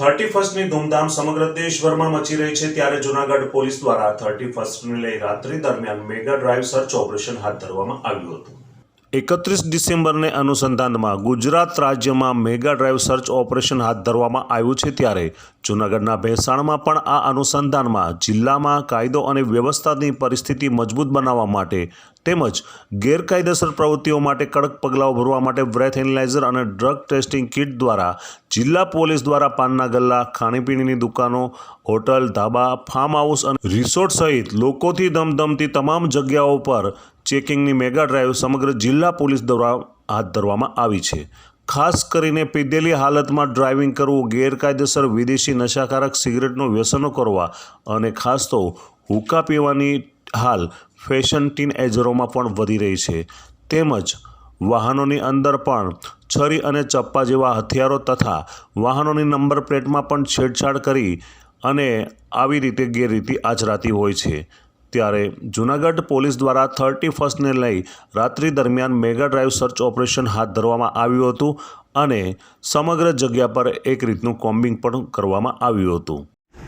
Thirty ફર્સ્ટની ધૂમધામ સમગ્ર દેશભરમાં મચી રહી છે ત્યારે જૂનાગઢ પોલીસ દ્વારા થર્ટી ફર્સ્ટને લઈ રાત્રિ દરમિયાન મેગા ડ્રાઈવ સર્ચ ઓપરેશન હાથ ધરવામાં આવ્યું હતું. એકત્રીસ ડિસેમ્બરને અનુસંધાનમાં ગુજરાત રાજ્યમાં મેગા ડ્રાઈવ સર્ચ ઓપરેશન હાથ ધરવામાં આવ્યું છે ત્યારે જૂનાગઢના ભેંસાણમાં પણ આ અનુસંધાનમાં જિલ્લામાં કાયદો અને વ્યવસ્થાની પરિસ્થિતિ મજબૂત બનાવવા માટે તેમજ ગેરકાયદેસર પ્રવૃત્તિઓ માટે કડક પગલાઓ ભરવા માટે બ્રેથ એનાલાઇઝર અને ડ્રગ ટેસ્ટિંગ કિટ દ્વારા જિલ્લા પોલીસ દ્વારા પાનના ગલ્લા, ખાણીપીણીની દુકાનો, હોટલ, ધાબા, ફાર્મ હાઉસ અને રિસોર્ટ સહિત લોકોથી ધમધમતી તમામ જગ્યાઓ પર ચેકિંગની મેગા ડ્રાઈવ સમગ્ર જિલ્લા પોલીસ દ્વારા હાથ ધરવામાં આવી છે. ખાસ કરીને પીધેલી હાલતમાં ડ્રાઇવિંગ કરવું ગેરકાયદેસર વિદેશી નશાકારક સિગરેટનું વ્યસનો કરવા અને ખાસ તો હુક્કા પીવાની હાલ ફેશન ટીન એજરોમાં પણ વધી રહી છે. તેમજ વાહનોની અંદર પણ છરી અને ચપ્પા જેવા હથિયારો તથા વાહનોની નંબર પ્લેટમાં પણ છેડછાડ કરી અને આવી રીતે ગેરરીતિ આચરાતી હોય છે. ત્યારે જૂનાગઢ પોલીસ દ્વારા થર્ટી ફર્સ્ટને લઈ રાત્રિ દરમિયાન મેગા ડ્રાઈવ સર્ચ ઓપરેશન હાથ ધરવામાં આવ્યું હતું અને સમગ્ર જગ્યા પર એક રીતનું કોમ્બિંગ પણ કરવામાં આવ્યું હતું.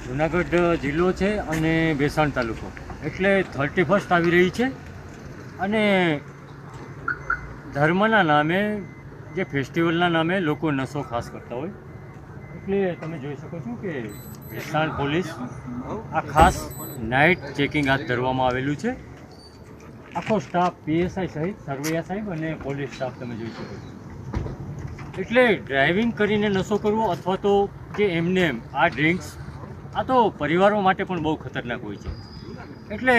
જુનાગઢ જિલ્લો છે અને ભેસાણ તાલુકો. એટલે થર્ટી ફર્સ્ટ આવી રહી છે અને ધર્મના નામે, જે ફેસ્ટિવલના નામે લોકો નશો ખાસ કરતા હોય. એટલે તમે જોઈ શકો છો કે ભેસાણ પોલીસ આ ખાસ નાઇટ ચેકિંગ હાથ ધરવામાં આવેલું છે. આખો સ્ટાફ પીએસઆઈ સહિત સરવૈયા સાહેબ અને પોલીસ સ્ટાફ તમે જોઈ શકો છો. એટલે ડ્રાઇવિંગ કરીને નશો કરવો અથવા તો જે એમને એમ આ ડ્રિંક્સ, આ તો પરિવારો માટે પણ બહુ ખતરનાક હોય છે. એટલે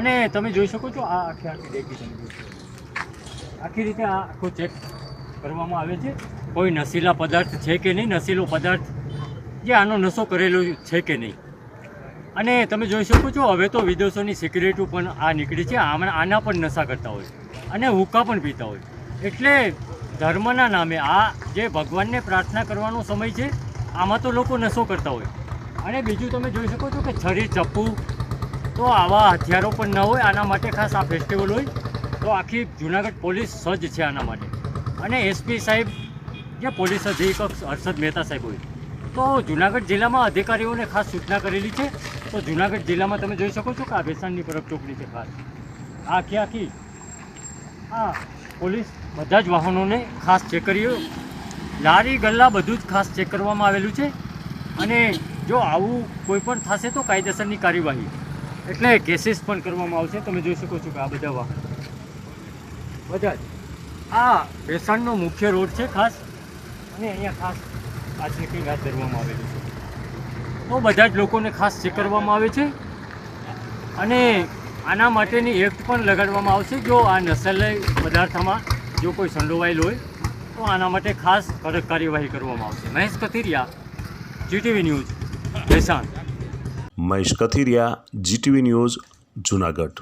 અને તમે જોઈ શકો છો આ આખી આખી ડેકી તમે આખી રીતે આ આખો ચેક કરવામાં આવે છે. કોઈ નશીલા પદાર્થ છે કે નહીં? નશીલો પદાર્થ જે આનો નશો કરેલો છે કે નહીં? અને તમે જોઈ શકો છો, હવે તો વિદેશોની સિગરેટો પણ આ નીકળી છે. આમાં આના પણ નશા કરતા હોય અને હુક્કા પણ પીતા હોય. એટલે ધર્મના નામે આ જે ભગવાનને પ્રાર્થના કરવાનો સમય છે, આમાં તો લોકો નશો કરતા હોય. અને બીજું તમે જોઈ શકો છો કે છરી ચપ્પુ તો આવા હથિયારો પણ ન હોય, આના માટે ખાસ આ ફેસ્ટિવલ હોય. તો આખી જુનાગઢ પોલીસ સજ્જ છે આના માટે. અને એસપી સાહેબ જે પોલીસ અધિક્ષક હર્ષદ મહેતા સાહેબ હોય. તો જુનાગઢ જિલ્લામાં અધિકારીઓને ખાસ સૂચના કરેલી છે. તો જુનાગઢ જિલ્લામાં તમે જોઈ શકો છો કે આ ભેસાણની પરબ ચોકડી છે ખાસ. આખી આખી આ પોલીસ બધા જ વાહનોને ખાસ ચેક કરી લારી, ગલ્લા બધું જ ખાસ ચેક કરવામાં આવેલું છે. અને જો આવું કોઈ પણ થશે તો કાયદેસરની કાર્યવાહી. એટલે કેસીસ પણ કરવામાં આવશે. તમે જોઈ શકો છો કે આ બધા વાહન. બધા જ આ ભેસાણનો મુખ્ય રોડ છે ખાસ. અને અહીંયા ખાસ આ ચેકિંગ હાથ ધરવામાં આવેલું છે. તો બધા જ લોકોને ખાસ ચેક કરવામાં આવે છે અને આના માટેની એક્ટ પણ લગાડવામાં આવશે જો આ નશીલા પદાર્થમાં જો કોઈ સંડોવાયેલ હોય તો આના માટે ખાસ કડક કાર્યવાહી કરવામાં આવશે. મહેશ કથિરિયા જીટીવી ન્યૂઝ મહેસાણ મહેશ કથિરિયા જીટીવી ન્યૂઝ જૂનાગઢ.